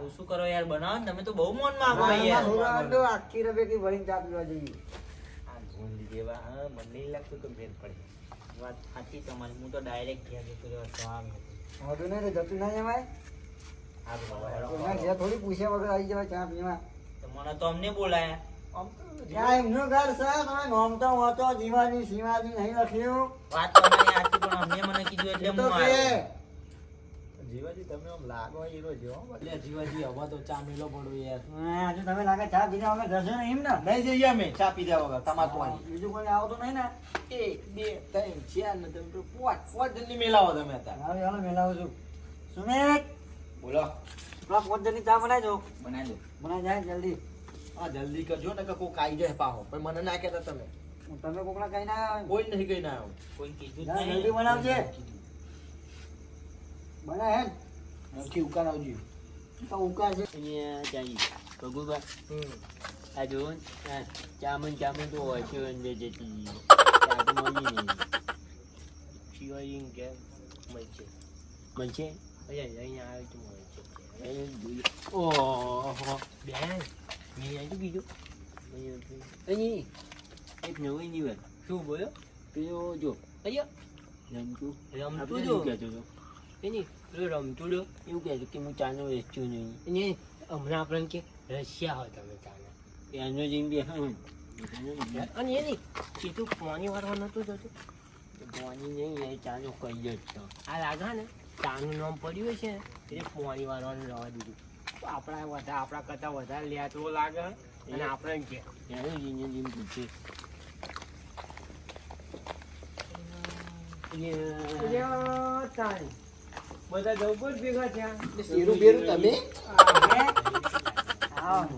હું શું કરો યાર બનાવો ને તમે તો બહુ મન માંગો યાર. તો આખી રબેકી ભરીને ચા પીવા જોઈએ. આ ગોંડ જેવા હા મને નહીં લાગતું કે ભેર પડે. વાત સાચી તમારી હું તો ડાયરેક્ટ ઘેર જતો રહ્યો સ્વામ હોતું. નહીં રે, જતું ના જવાય. ઘેર થોડી પૂછ્યા વગર આવી જવાય ચા પીવા. તો મને તો અમને બોલાયા. આમ તો ત્યાં એમનું ઘર છે? તમે તો હોતો જીવાની સીમાજી નહીં લખ્યું. વાત તમારી સાચી પણ અમને મને કીધું એટલે હું આવ્યો જીવાજી તમે આમ લાગો હીરો જેવો એટલે જીવાજી હવે તો ચા મેલો પડો યાર. હા, હજુ તમે લાગે ચા પીને અમે જશો ને એમ ને? નહીં જઈએ અમે ચા પીધા વગર તમારે તો બીજું કોઈ આવતો નહીં ને? એક બે ત્રણ ચાર ને તમે તો જણની મેલાવો તમે અત્યારે. હાલો હાલો મેલાવું છું. સુમિત! બોલો. પેલા જણની ચા બનાવજો. બનાવી દો બનાવી જાય જલ્દી. હા જલ્દી કરજો ને કે કોક આવી જાય પાહો. પણ મને ના કહેતા તમે. તમે કોકના કઈ ના કોઈ નહીં કઈ ના આવું કોઈ કીધું જ જા, નહીં જલ્દી બનાવજે બનાય હે નમકી ઉકાર આવજો તો ઉકા છે અહીંયા ચાલી ભગુભા આ જુઓ ને, આ ચામન ચામન તો હોય છે અંદર જતી ચા તો મળી નહીં શિવાજી કે મળશે મળશે અહીંયા અહીંયા આવે તો મળશે અહીંયા જોઈએ ઓહો બેન મેં આવી બીજું અહીં એક નવી ની વાત શું બોલો પેલો જો અહીંયા રમતું રમતું આપણે જો. શું કહેતો હતો એની પેલો રમતું જો એવું કહે કે હું ચાનો વેચ્યો નહીં. અને હમણાં આપણને કે રશિયા હોય તમે ચાના. એનો જેમ બે હા અને નહીં એ તો પાણી વાળવા નતું જતું. પાણી નહીં, એ ચાનો કહી જ છો આ લાગે ને, ચાનું નામ પડ્યું છે એટલે પાણી વાળવાનું રવા દીધું. આપણા વધારે, આપણા કરતાં વધારે લેતો લાગે અને આપણે કે, એનું જીને જેમ પૂછે. બધા જવું જ ભેગા થયા શેરું બેરું તમે? આવો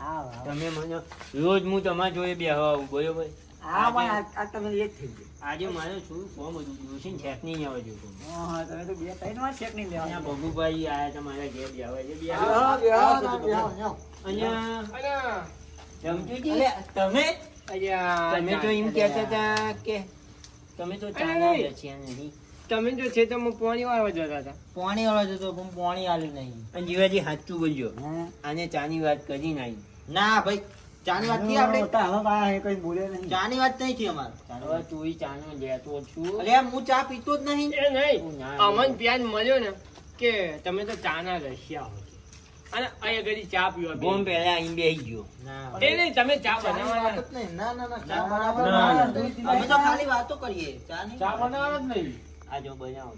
આવો તમે મને રોજ હું તમારા જોઈએ બેહવા આવું બરોબર? આ પણ આ- આ તમે એક થઈ ગયું. આજે મારે શું કોમ હતું? છેક નહીં આવે હા, તમે તો બે ત્રણ વાર ચેક નહીં લેવા ભગુભાઈ આયા તમારા ઘેર છે બેહો, ના, બેહો, બેહો. અહીંયા તમે? તમે તો એમ કહેતા હતા કે તમે તો ચાલ્યા રચ્યા નહીં તમે જો છે તો હું પોણી વાળવા જતા હતા. પોણી વાળવા જતો પણ પોણી આલ્યું નહીં. અને જીવાજી સાચું બોલજો આને ચાની વાત કરી નહીં ના ભાઈ ચાની વાતથી આપણે? કઈ બોલે નહીં. ચાની વાત નહીં થી અમારે. હવે તું ચાનો લેતો છું. અરે હું ચા પીતો જ નહીં. એ નહીં. ના અમન પ્યાન મળ્યો ને કે તમે તો ચાના રશિયા હો. અને અહીંયા ઘડી ચા પીવા બોમ. પહેલા અહીં બેસી ગયો. એ નહીં તમે ચા બનાવવાના વાત જ નહીં. ના ના ના ચા ચા બરાબર બરાબર ના, ના. દૂધ અમે તો ખાલી વાતો કરીએ. ચા ચા બનાવવાના જ નહીં. આ જો બનાવો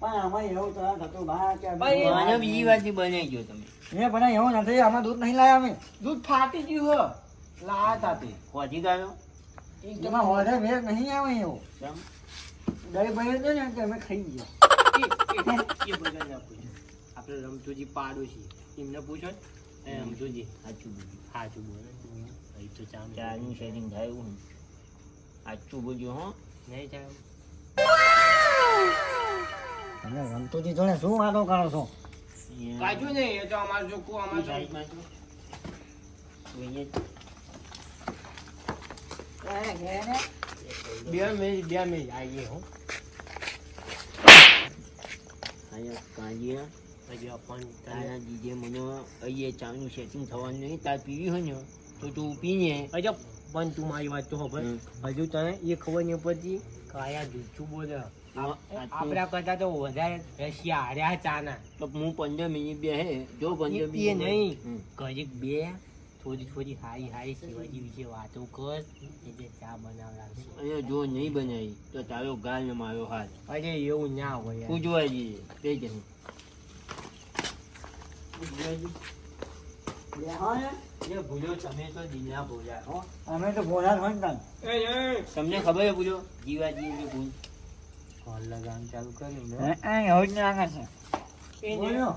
પણ આમાં એવું તો થતું બહાર કે મને બીજી વાત બનાવી ગયો તમે. એ પણ એવું નથી આમાં દૂધ નહીં લાયા અમે. દૂધ ફાટી ગયું હો. લાયા તા તે. ખોજી ગયો એમાં હોદે વેર નહીં આવે એવું? દહીં બળી છે ને કે અમે ખાઈ ગયા. એ બધા આપણે રમતુજી પાડોશી. એમને પૂછો ને. રમતુજી સાચું બોલ્યું સાચું બોલે. તો ચા ચાનું શેરિંગ થાય એવું ને. સાચું બોલ્યું હો. નહીં થાય. તમે રમતુજી જોડે શું વાતો કરો છો? કાચું નહીં એ તો અમારે જો કો અમારે બે મિનિટ બે મિનિટ આવીએ હું. અહીંયા કાંજીયા હજી પણ તારા જીજે મને અહીંયા ચાનું સેટિંગ થવાનું નહીં તાર પીવી હોય ને તો તું પીને. અજબ પણ તું મારી વાત તો ખબર હજુ તને એ ખબર નહીં પડતી. કાયા જૂઠું બોલે. આ- આ તું- આપણા કરતા તો વધારે રશિયા હાર્યા ચાના તો હું પંદર મિનિટ બે હે જો પંદર મિનિટ નહીં. હમ. બે થોડી થોડી હારી હારી શિવાજી વિશે વાતો કર એટલે ચા બનાવડાવશે અહીંયા જો નહીં બનાવી તો તારો ગાલ ને મારો હાથ અરે એવું ના હોય યાર. તું જોવા જઈએ બે જણ બેહો ને. એ ભૂલ્યો તમે તો દિલના ભૂલ્યા હો અમે તો ભોળા જ હોય ને તાન. તમને ખબર છે પૂજો જીવાજી ભૂલ કોલ લગાવવાનું ચાલુ કર્યું હે, હે, એવું જ લાગે છે. બોલ્યો.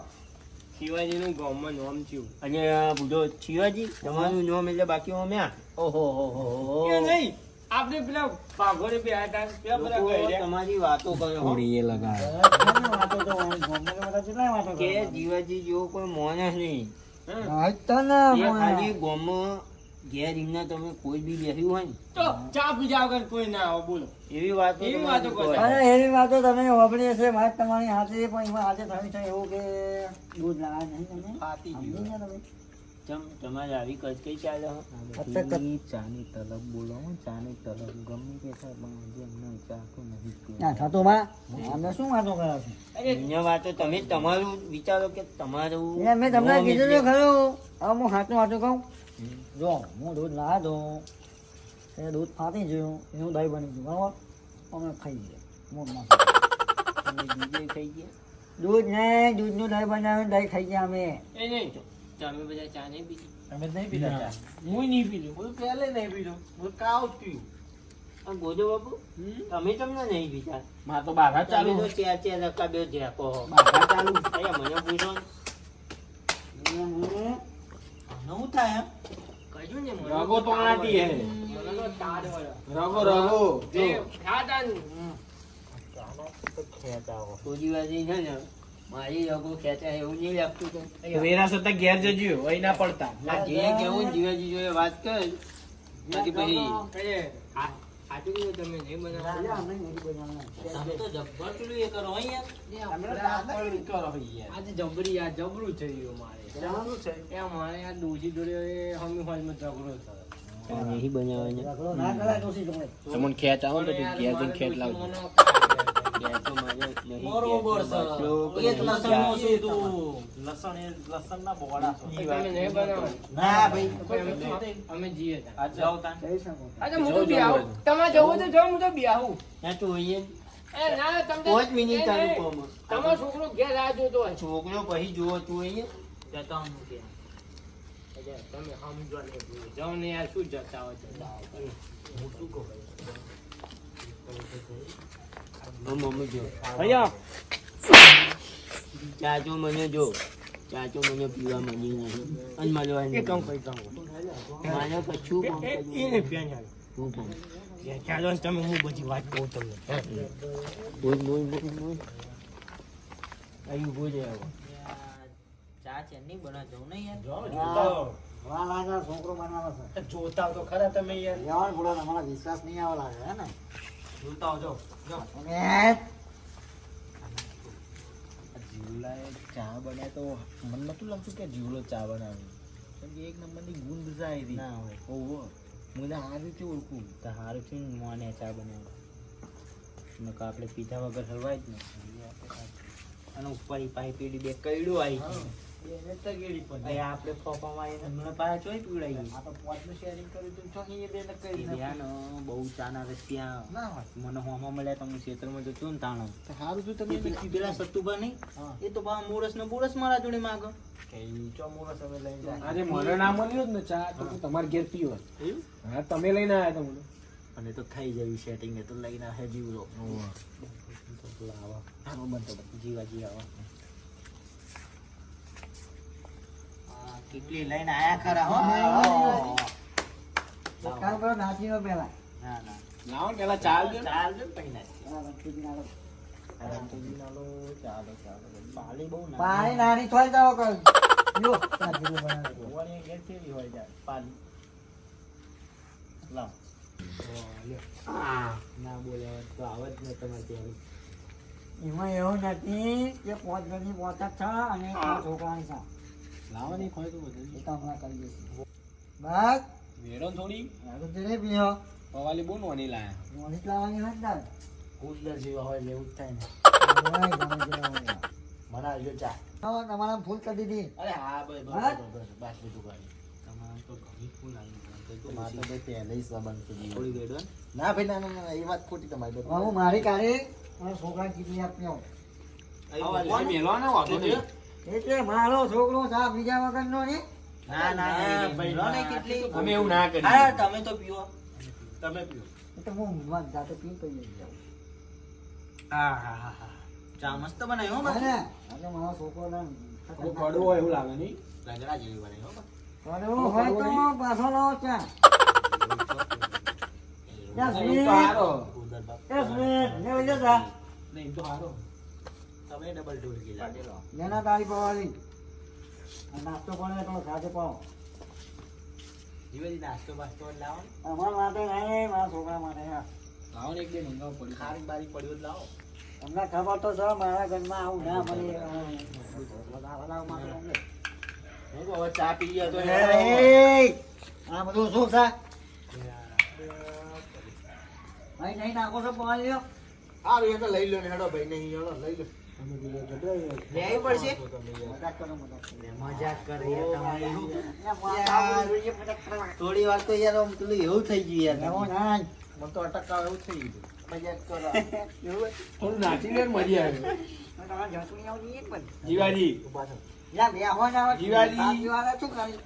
શિવાજીનું ગામમાં નામ થયું. અને આ શિવાજી તમારું નામ એટલે બાકી ઓમ્યા ઓહો હો હો હો નહીં આપણે પેલા પાઘોડે બે હતા પેલા બધા લોકો તમારી વાતો કરે હો. ઘણી વાતો તો ગામમાં બધા કેટલાય વાતો કે જીવાજી જેવો કોઈ માણસ નહીં. હા, જ તો ને, એ મોયા. ખાલી ગોમમાં ઘેર એમના તમે કોઈ બી બેસ્યું હોય ને તો ચા કોઈ ના આવો બોલો એવી વાતો એવી વાતો કરો. કરો. અરે એવી વાતો તમે વાપરી હશે વાત તમારી હાથે પણ એમાં આજે થયું છે એવું કે દૂધ લાવ્યા નહીં તમે ફાટી ગયું. તમે ચમ તમારે આવી કઈ કઈ ચાલે હો? અત્યારે કદ- ચાની તલબ બોલો હો, ચાની તલબ ગમે તે થાય પણ આજે એમને ચા તો ના થતો માં અમે શું વાતો કરો છો અન્ય વાતો તમે તમારું વિચારો કે તમારું મેં તમને કીધું ખરું હવે હું સાચું હાથું કહું જો હું દૂધ ના દઉં એ દૂધ ફાટી ગયું એનું દહીં બની ગયું બરાબર અમે ખાઈ ગયા મોં માં તમે બીજે ખાઈ ગયા દૂધ ને દૂધનું દહીં બનાવીને દહીં ખાઈ ગયા અમે એ નહીં તમે બધા ચા નહીં પીધી તમે નહીં પીતા ચા હું નહીં પીધું હું પહેલે નહીં પીધો હું કાવ પીવું આ ગોજો બાપુ તમે તમને નહીં પીધા મા તો બાધા ચાલુ તો ચાર ચાર રકા બે ધ્યાકો બાધા ચાલુ અરે મને પૂછો. નવું થાય રગો તો આટી હે. રગો રગો. મારી રગો ખેંચાય એવું નહીં લાગતું કે વેરા સતા ઘેર જજો અહીં ના પડતા. જે કેવું જીવાજી જોડે વાત કર પછી અરે, આ- સાચું કીધું તમે નહીં બનાવો. તો જબ્બર પેલું એ કરો હો આજે જબરી આ જબરું થયું મારે એ મારે આ ડોસી જોડે હમી હોલમાં ઝઘડો થયો. નહીં બનાવવાની. તમને ખેંચ આવો ને ખેત લાવજો. બરોબર ઘેર તો છે બાટલો, એક પછી લસણનો છે? તું. લસણ એ લસણ ના બોડા તમે ના ભાઈ. અમે- અમે આ જાઓ તાન. જઈ શકો. અચ્છા, હું બી આવું. તમારે જવું તો જાઓ, હું તો બી આવું. ત્યાં તો હોઈએ એ ના, તમે તો- મિનિટ એ કોમ. તમારો છોકરો ઘેર રાહ જોતો હોય. છોકરો પછી જોવો તું અહીંયા જતા હું ત્યાં. તમે સમજો ને. જાઓ ને યાર શું જતા હોય જતા હોય. હું શું કહું? ભાઈ? મમ્મી જો. અહીંયા. ચાચો મને જો. ચાચો મને પીવા મળી નથી અને એ કામ કરી કામ મારે કશું કામ એને પ્યાન આવે. શું કામ? ચાલો તમે હું બધી વાત કહું તમને. બોલ બોલ બોલ બોલ. અહીં ઊભો જ ચા છે નહીં બના જવું નહીં હા. વાહ છોકરો બનાવે છે. જોતા તો ખરા તમે યાર. યાર બોલો તમારા વિશ્વાસ નહીં આવે લાગે હે ને? જોતા આવજો જીવલાએ ચા બનાવે તો મને નતું લાગતું કે જીવલો ચા બનાવે. કેમ કે એક નંબરની ગુંદ જાય રહી ના હોય. ઓહો. મને હારું છે ઓળખું. તો ને મોને ચા બનાવે. નકર આપણે પીધા વગર હલવાય જ ને. અને ઉપર પાઈ પેલી બે કઈડું આવી આપણે ફોફામાં આવીને પાછા ચોય પીવડાવી આ પોતનું શેરિંગ કર્યું તું ચોકી એ બેને કરી બેન બહુ ચાના રસ્યા. મને હોમાં મળ્યા તમે ખેતરમાં તો ને તાણો. તો હારું તમે પેલા સત્તુભા નહીં? એ તો બા મોરસ ને બોરસ મારા જોડે માગો. કે ઈ ચોમોરસ હવે લઈ મને ના મળ્યો જ ને ચા તો તમારે ઘેર પીવો હા તમે લઈને આવ્યા તમને અને તો થઈ જવી સેટિંગ એ તો લઈને હે જીવરો. જીવા જીવા. કેટલી લઈને આયા ખરા હો. કામ કરો નાસી નો પેલા ના ના. લાવો પેલા ચાલ દો. ચાલ દે પહેલા પાણી નાની થોડી જાઓ કર જો છે. પાલી લાવ. ના બોલે તો આવત ને તમારે ત્યાં એમાં એવું નથી કે પાંચ જણની પાંચ જ અને છોકરાની છે. લાવો ને ખોય તો બધું એ તો હમણાં કરી દઈશું. બસ વેડો થોડી? આ તો જલેબી હો પવાલી બહુ નોની લાયા. મોડી જ લાવવાની હોય ને. કુલર જેવા હોય એવું જ થાય ને. મને આવજો ચા. તમારા ફૂલ કરી દીધી. અરે હા બસ બસ બસ બધું ગાડી તમારે તો ઘણી ફૂલ આવી મારે તો ભાઈ પહેલે સંબંધ સુધી થોડી વેડો ના? ભાઈ ના એ વાત ખોટી તમારી હું મારી કાઢી છોકરા છોકરાને કીધી આપ્યો વાંધો નહીં એટલે મારો છોકરો સા બીજા વગરનો ને ના ના ના, ભાઈ કેટલી. અમે એવું ના કરીએ. હા તમે તો પીઓ. તમે પીઓ. એટલે તો હું મત જાતે પી પી જાઉં. હા હા હા હા. ચા મસ્ત બનાવ્યો હો હા એટલે મારો છોકરો ના કડવો કડવું હોય એવું લાગે નહીં? રગડા જેવી બનાવી હો કડવો હોય તો પાછો લાવો ચા. એ સ્વીટ. ને જતા નહીં તો હારો. તમે ડબલ ઢોલકી લાગેલો નેના તારી પવાલી આ નાસ્તો કોને તો સાથે પાવો જીવેજી નાસ્તો બાસ્તો લાવો. અમારા માટે નહીં મારા છોકરા માટે હા. લાવો ને એક બે મંગાવું પડ્યું ખારી બારી પડ્યો જ લાવો. તમને ખબર તો છે મારા ઘરમાં આવું ના મળે. બધા માટે અમને. હું હવે ચા પી ગયા તો આ બધું શું છે? ભાઈ નહીં નાખો છો પાણી લ્યો આ એ તો લઈ લો ને હેડો ભાઈ નહીં હેડો લઈ લો લેવી પડશે મજાક કરો. થોડી વાર તો યાર આમ પેલું એવું થઈ ગયું યાર. મને તો અટકાવ એવું થઈ ગયું મજાક કરો થોડું નાચી લે મજા આવે. જીવાજી જીવાજી. સાત શું કરી?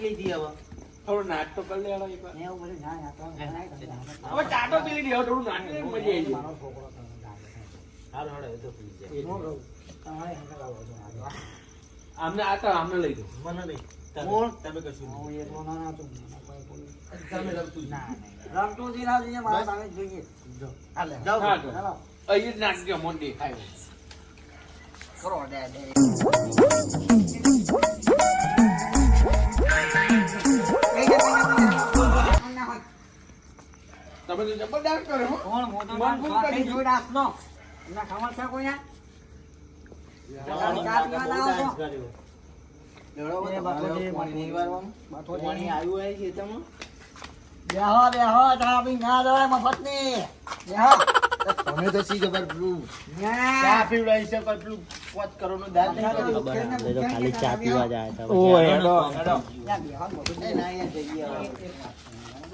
લીધી હવે થોડું નાટકો કરી લેવાનો એક વાર. એવું બધું ના ના, તો ના ના. હવે ચાટો પી લીધી હવે થોડું નાચ મજા આવી જાય મારો છોકરો તમે લાગે છે. હાલો હાલો તો પી જાય તમારે હંગાત આવો છો આમને આ તો આમને લઈ દો. મને નહીં. બોલ. તમે કશું હું એટલો ના ના છું. કોઈ કોઈ. તમે રમતું ના રમતું જ ના જોઈએ, મારે સામે જ જોઈએ. હાલે. જાઓ. તો. અહીં જ નાચ ગયો મોટી ખાય. કરો દે દે. તમે તો જબરદસ્ત કરે કોણ? મોટો મન ફૂલ કરી જોઈ નાખનો? એમને ખબર છે કોઈને? તમે ના છો? પાણી ના તો શી ખબર પેલું ચા પીવડાવી છે કોઈ પેલું પાંચ કરોડનું દાન ખાલી ચા પીવા જાય હેડો, હેડો. ના યાર જઈએ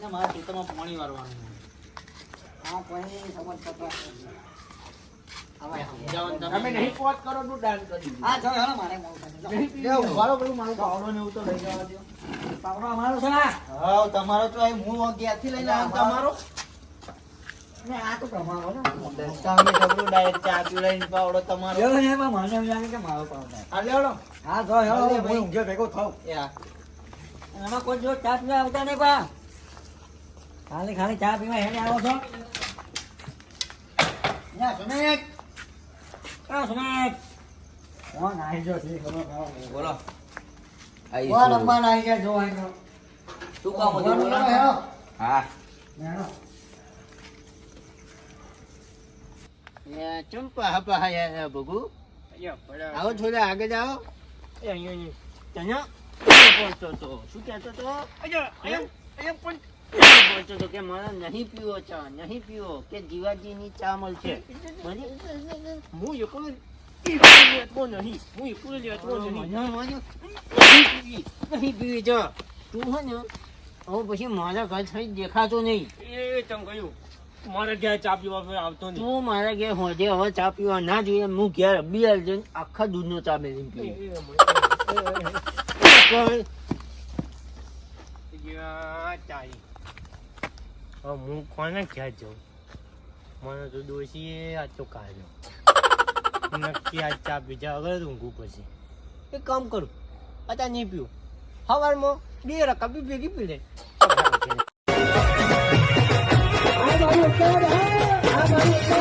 મારા ખેતરમાં પાણી વારવાનું. હા, કોઈ ખબર પડતો. તમે તમે નહીં નું દાન હા, ચાલો, હેલો, મારે મોડું થાય. છે. લે, ઉભારો પેલું મારું પાવડો ને એવું તો લઈ જવા દો પાવડો અમારો છે ને? હા તમારો તો અહીં હું ક્યાંથી લઈને આવ્યો તમારો? ને આ તો તમારો ને. તમે જબરું ડાયરેક્ટ ચા પીવડાવીને પાવડો તમારો. એવું છે, પણ મને એમ લાગે કે મારો પાવડો. હા લેવડો. હા, જો, હેલો, હું ઊંઘે ભેગો એમાં કોઈ જો ચા પીવા આવતા નહીં પા ખાલી ખાલી ચા પીવા હેને આવો છો. યા સુમિત આ સુમિત કોણ આવી બોલો ગયા જો અહીં તો. કામ હતું બોલો, હા. ચંપા હપા આવો થોડા આગળ જાઓ એ અહીંયા નહીં. તને તો શું કહેતો તો અહીંયા અહીંયા પણ બોલતો હતો કે મારે નહીં પીવો ચા નહીં પીવો કે જીવાજીની ચા મળશે હું એકલો લેતો નહીં હું એકલો લેતો નહીં મને મને નહીં પીવી નહીં તું હે ને હવે પછી મારા ઘર થઈ દેખાતો નહીં એ તમ કહ્યું મારે ઘેર ચા પીવા આવતો નહીં તું મારા ઘેર હોજે હવે ચા પીવા ના જોઈએ હું ઘેર બિયાર અર્જન આખા દૂધનો ચા મેળવીને પીવું. હવે હું કોને ઘેર જાઉં? મને તો ડોશીએ આ તો કાઢ્યો. નક્કી આ ચા બીજા વગર ઊંઘું પછી. એક કામ કરું, અત્યારે નહીં પીવું. સવારમાં બે રકા બી ભેગી પી લે. આ